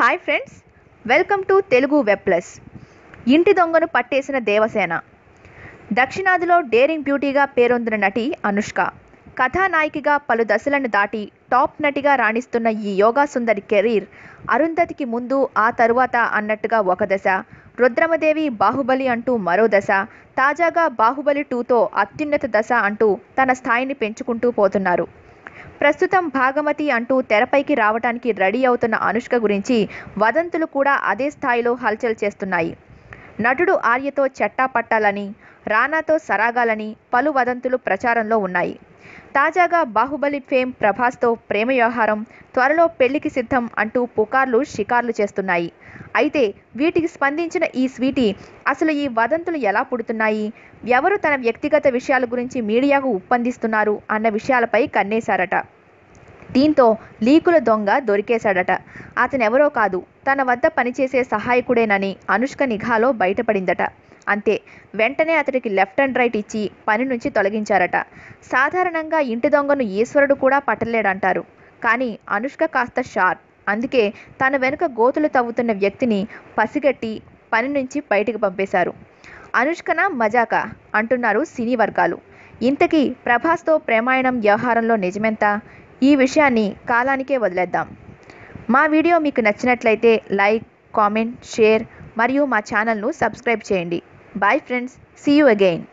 Hi friends welcome to Telugu web plus ఇంటి దొంగను పట్టేసిన దేవసేన. దక్షిణాదిలో డేరింగ్ బ్యూటీగా పేరొందిన నటి అనుష్క. కథానాయికగా పలు దశలను దాటి టాప్ నటిగా రాణిస్తున్న ఈ యోగా సుందరి కెరీర్ అరుంధతికి ముందు ఆ తరువాత అన్నట్టుగా ఒక దశ. రుద్రమదేవి బాహుబలి అంటూ మరో దశ. తాజాగా బాహుబలి టూతో అత్యున్నత దశ అంటూ తన స్థాయిని పెంచుకుంటూ పోతున్నారు. ప్రస్తుతం భాగమతి అంటూ తెరపైకి రావడానికి రెడీ అవుతున్న అనుష్క గురించి వదంతులు కూడా అదే స్థాయిలో హల్చల్ చేస్తున్నాయి. నటుడు ఆర్యతో చట్టా పట్టాలని రానాతో సరాగాలని పలు వదంతులు ప్రచారంలో ఉన్నాయి. తాజాగా బాహుబలి ఫేమ్ ప్రభాస్తో ప్రేమ వ్యవహారం త్వరలో పెళ్ళికి సిద్ధం అంటూ పుకార్లు షికార్లు చేస్తున్నాయి. అయితే వీటికి స్పందించిన ఈ స్వీటీ అసలు ఈ వదంతులు ఎలా పుడుతున్నాయి? ఎవరు తన వ్యక్తిగత విషయాల గురించి మీడియాకు ఉప్పందిస్తున్నారు అన్న విషయాలపై కన్నేశారట. దీంతో లీకుల దొంగ దొరికేశాడట. అతనెవరో కాదు తన వద్ద పనిచేసే సహాయకుడేనని అనుష్క నిఘాలో బయటపడిందట. అంతే. వెంటనే అతడికి లెఫ్ట్ అండ్ రైట్ ఇచ్చి పని నుంచి తొలగించారట. సాధారణంగా ఇంటి దొంగను ఈశ్వరుడు కూడా పట్టలేడంటారు. కానీ అనుష్క కాస్త షార్ప్. అందుకే తన వెనుక గోతులు తవ్వుతున్న వ్యక్తిని పసిగట్టి పని నుంచి బయటికి పంపేశారు. అనుష్కన మజాకా అంటున్నారు సినీ వర్గాలు. ఇంతకీ ప్రభాస్తో ప్రేమాయణం వ్యవహారంలో నిజమెంత? ఈ విషయాన్ని కాలానికే వదిలేద్దాం. మా వీడియో మీకు నచ్చినట్లయితే లైక్ కామెంట్ షేర్ మరియు మా ఛానల్ను సబ్స్క్రైబ్ చేయండి. Bye friends. See you again.